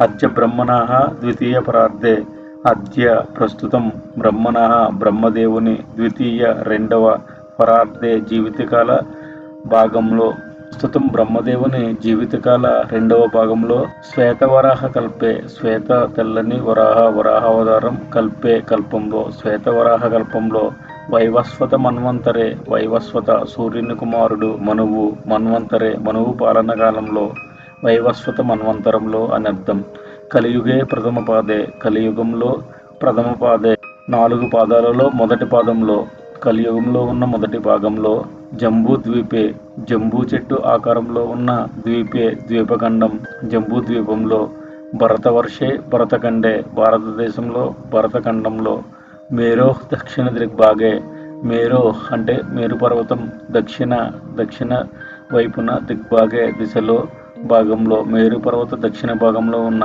అద్య బ్రహ్మణ ద్వితీయ పరార్థే. అద్య ప్రస్తుతం బ్రహ్మణ బ్రహ్మదేవుని ద్వితీయ రెండవ పరార్థే జీవితకాల భాగంలో. ప్రస్తుతం బ్రహ్మదేవుని జీవితకాల రెండవ భాగంలో శ్వేతవరాహ కల్పే శ్వేత తెల్లని వరాహ వరాహావతారం కల్పే కల్పంలో శ్వేతవరాహ కల్పంలో వైవస్వత మన్వంతరే వైవస్వత సూర్యుని కుమారుడు మనువు మన్వంతరే మనువు పాలన కాలంలో వైవస్వత మన్వంతరంలో అని అర్థం కలియుగే ప్రథమ పాదే కలియుగంలో ప్రథమ పాదే నాలుగు పాదాలలో మొదటి పాదంలో కలియుగంలో ఉన్న మొదటి భాగంలో జంబూ ద్వీపే జంబూ చెట్టు ఆకారంలో ఉన్న ద్వీపే ద్వీపఖండం జంబూ ద్వీపంలో భరతవర్షే భరతఖండే భారతదేశంలో భరతఖండంలో మేరోహ్ దక్షిణ దిగ్భాగే మేరోహ్ అంటే మేరు పర్వతం దక్షిణ దక్షిణ వైపున దిగ్భాగే దిశలో భాగంలో మేరు పర్వత దక్షిణ భాగంలో ఉన్న